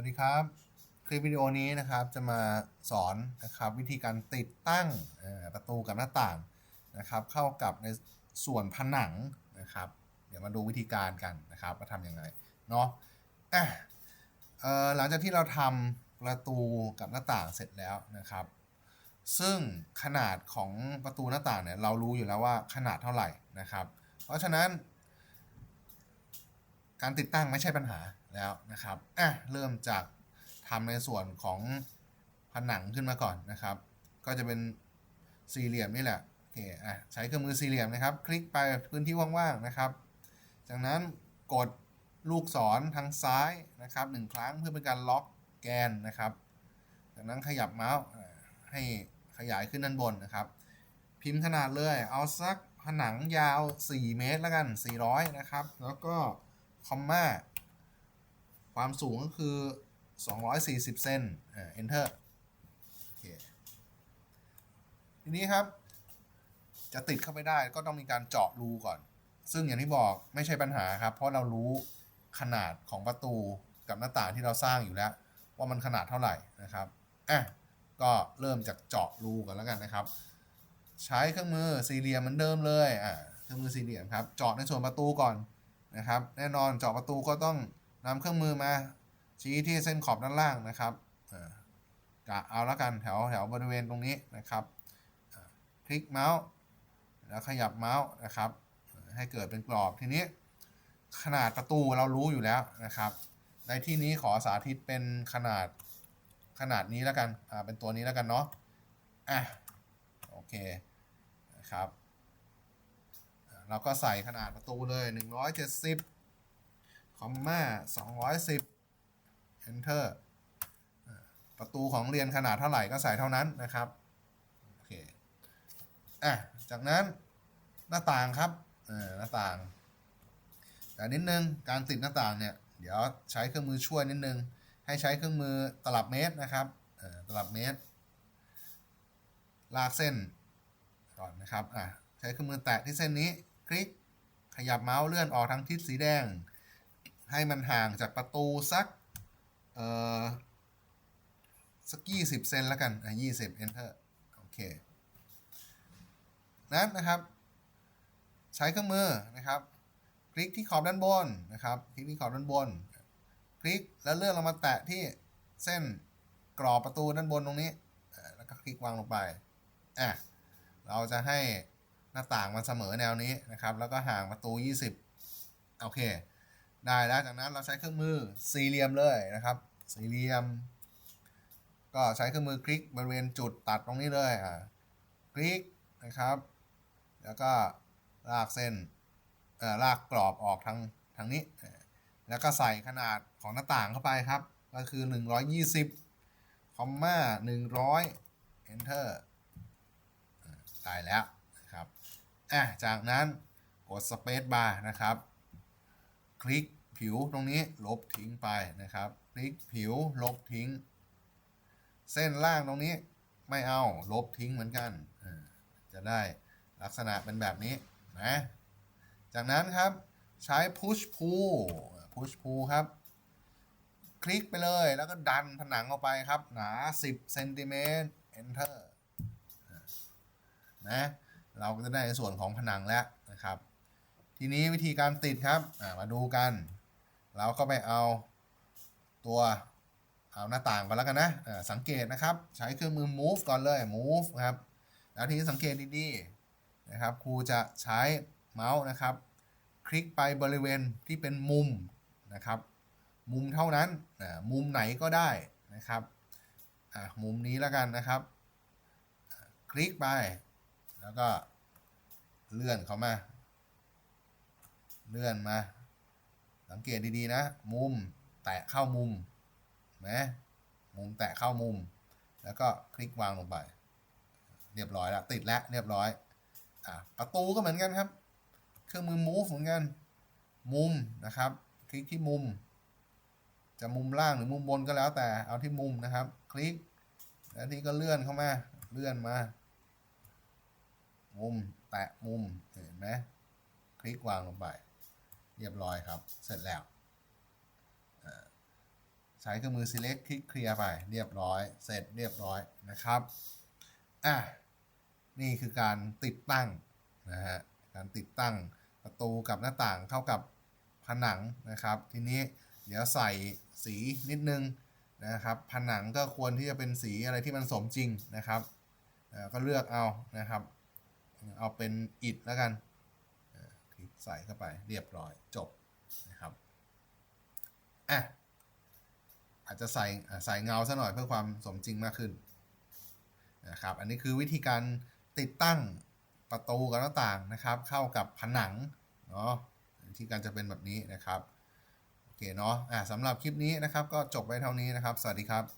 วัสดีครับ คลิปวิดีโอนี้นะครับจะมาสอนนะครับวิธีการติดตั้งประตูกับหน้าต่างนะครับ เข้ากับในส่วนผนังนะครับ เดี๋ยวมาดูวิธีการกันนะครับว่าทำยังไงเนาะอะเออหลังจากที่เราทำประตูกับหน้าต่างเสร็จแล้วนะครับ ซึ่งขนาดของประตูหน้าต่างเนี่ยเรารู้อยู่แล้วว่าขนาดเท่าไหร่นะครับ เพราะฉะนั้น การติดตั้งไม่ใช่ปัญหา แล้วนะครับอะเริ่มจากทำในส่วนของผนังขึ้นมาก่อนนะครับ ก็จะเป็นสี่เหลี่ยมนี่แหละโอเคอะใช้เครื่องมือสี่เหลี่ยมนะครับ คลิกไปพื้นที่ว่างๆนะครับ จากนั้นกดลูกศรทางซ้ายนะครับหนึ่งครั้งเพื่อเป็นการล็อกแกนนะครับ จากนั้นขยับเมาส์ให้ขยายขึ้นด้านบนนะครับ พิมพ์ขนาดเลยเอาสักผนังยาว 4 เมตรแล้วกัน 400 นะครับ แล้วก็คอมมา ความสูงก็คือ 240 เซนอ่า enter โอเคทีนี้ครับ จะติดเข้าไปได้ก็ต้องมีการเจาะรูก่อน ซึ่งอย่างที่บอกไม่ใช่ปัญหาครับ เพราะเรารู้ขนาดของประตูกับหน้าต่างที่เราสร้างอยู่แล้ว ว่ามันขนาดเท่าไหร่นะครับอะก็เริ่มจากเจาะรูก่อนแล้วกันนะครับ ใช้เครื่องมือสี่เหลี่ยมเหมือนเดิมเลยอ่าเครื่องมือสี่เหลี่ยมครับ เจาะในส่วนประตูก่อนนะครับ แน่นอนเจาะประตูก็ต้อง นำเครื่องมือมา ชี้ที่เส้นขอบด้านล่างนะครับกะเอาและกันแถวแถวบริเวณตรงนี้นะครับ คลิกเมาส์แล้วขยับเมาส์นะครับ ให้เกิดเป็นกรอบทีนี้ ขนาดประตูเรารู้อยู่แล้วนะครับ ในที่นี้ขอสาธิตเป็นขนาดขนาดนี้แล้วกันอ่าเป็นตัวนี้แล้วกันเนาะอะโอเคนะครับเราก็ใส่ขนาดประตูเลย 170 คอมมา210 enter อ่าประตูของเรียนขนาดเท่าไหร่ก็ใส่เท่านั้นนะครับโอเคอะจากนั้นหน้าต่างครับอหน้าต่าง แต่นิดนึงการติดหน้าต่างเนี่ย เดี๋ยวใช้เครื่องมือช่วยนิดนึง ให้ใช้เครื่องมือตลับเมตรนะครับตลับเมตร ลากเส้นก่อนนะครับอะใช้เครื่องมือแตะที่เส้นนี้ คลิกขยับเมาส์เลื่อนออกทางทิศสีแดง ให้มันห่างจากประตูสัก เอ่อ สักยี่สิบเซนแล้วกัน อะยี่สิบ enter โอเค นั้นนะครับ ใช้เครื่องมือนะครับ คลิกที่ขอบด้านบนนะครับ คลิกที่ขอบด้านบน คลิกแล้วเลื่อนลงมาแตะที่เส้นกรอบประตูด้านบนตรงนี้ แล้วก็คลิกวางลงไป อะ เราจะให้หน้าต่างมันเสมอแนวนี้นะครับ แล้วก็ห่างประตู 20 โอเค ได้แล้วจากนั้นเราใช้เครื่องมือสี่เหลี่ยมเลยนะครับ สี่เหลี่ยม ก็ใช้เครื่องมือคลิกบริเวณจุดตัดตรงนี้เลยอ่าคลิกนะครับ แล้วก็ลากเส้นเอ่อลากกรอบออกทางทางนี้ แล้วก็ใส่ขนาดของหน้าต่างเข้าไปครับ ก็คือ 120คอมมา100 enter ตายแล้วนะครับอะจากนั้นกด Space Bar นะครับ คลิก ผิวตรงนี้ลบทิ้งไปนะครับคลิกผิวลบทิ้ง เส้นล่างตรงนี้ไม่เอาลบทิ้งเหมือนกัน จะได้ลักษณะเป็นแบบนี้นะจากนั้นครับใช้ push pull push pull ครับ คลิกไปเลยแล้วก็ดันผนังออกไปครับ หนา 10เซนติเมตร enter นะเราก็จะได้ในส่วนของผนังแล้วนะครับ ทีนี้วิธีการติดครับมาดูกัน เราก็ไปเอาตัวเอาหน้าต่างก่อนแล้วกันนะสังเกตนะครับ ใช้เครื่องมือ move ก่อนเลย move ครับ แล้วทีนี้สังเกตดีๆนะครับ ครูจะใช้เมาส์นะครับ คลิกไปบริเวณที่เป็นมุมนะครับ มุมเท่านั้นมุมไหนก็ได้นะครับมุมนี้แล้วกันนะครับ คลิกไป แล้วก็เลื่อนเข้ามา เลื่อนมา สังเกตดีๆนะ มุมแตะเข้ามุมนะมุมแตะเข้ามุม แล้วก็คลิกวางลงไป เรียบร้อยแล้วติดแล้วเรียบร้อยอะประตูก็เหมือนกันครับ เครื่องมือ move เหมือนกัน มุมนะครับ คลิกที่มุม จะมุมล่างหรือมุมบนก็แล้วแต่เอาที่มุมนะครับ คลิก แล้วที่ก็เลื่อนเข้ามาเลื่อนมา มุมแตะมุมเห็นไหมคลิกวางลงไป เรียบร้อยครับ เสร็จแล้วใช้เครื่องมือ select คลิกเคลียร์ไป เรียบร้อย เสร็จเรียบร้อยนะครับอะนี่คือการติดตั้งนะฮะการติดตั้งประตูกับหน้าต่างเข้ากับผนังนะครับ ทีนี้เดี๋ยวใส่สีนิดนึงนะครับ ผนังก็ควรที่จะเป็นสีอะไรที่มันสมจริงนะครับก็เลือกเอานะครับ เอาเป็นอิฐแล้วกัน ใส่เข้าไปเรียบร้อยจบนะครับอะอาจจะใส่ใส่เงาซะหน่อยเพื่อความสมจริงมากขึ้นนะครับอันนี้คือวิธีการติดตั้งประตูกับหน้าต่างนะครับ เข้ากับผนังเนาะวิธีการจะเป็นแบบนี้นะครับ โอเคเนาะอะสำหรับคลิปนี้นะครับ ก็จบไว้เท่านี้นะครับ สวัสดีครับ